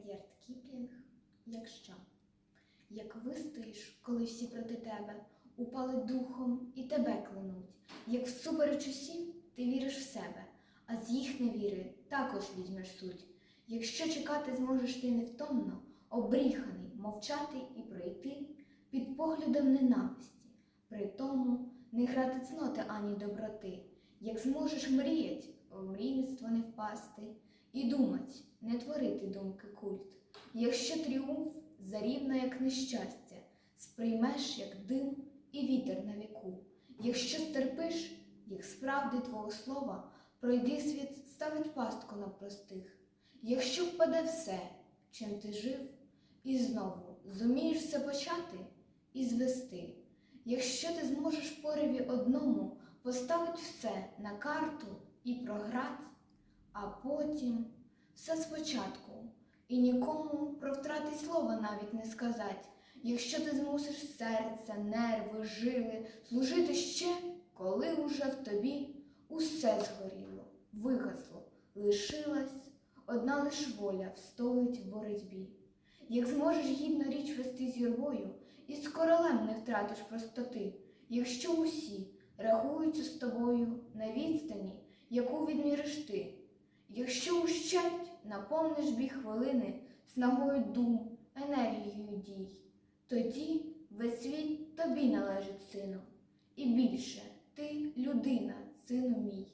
Ред'ярд Кіплінг, якщо, як вистоїш, коли всі проти тебе упали духом і тебе клянуть, як всупереч усім ти віриш в себе, а з їх невіри також візьмеш суть. Якщо чекати зможеш ти невтомно, обріханий, мовчати і пройти під поглядом ненависті, при тому не грати цноти ані доброти, як зможеш мріять, в мрійництво не впасти, і думать, не творити думки культ. Якщо тріумф зарівно, як нещастя, сприймеш, як дим і вітер на віку. Якщо стерпиш, як справди твого слова, пройди світ, ставить пастку на простих. Якщо впаде все, чим ти жив, і знову зумієш все почати і звести. Якщо ти зможеш пориві одному поставить все на карту і програть, а потім все спочатку, і нікому про втрати слова навіть не сказать. Якщо ти змусиш серце, нерви, жили служити ще, коли уже в тобі усе згоріло, вигасло, лишилась одна лиш воля встоїть в боротьбі. Як зможеш гідно річ вести з юрбою, і з королем не втратиш простоти, якщо усі рахуються з тобою на відстані, яку відміриш ти, якщо ущать наповниш бі хвилини снагою дум, енергією дій, тоді весь світ тобі належить, сину, і більше ти людина, сину мій.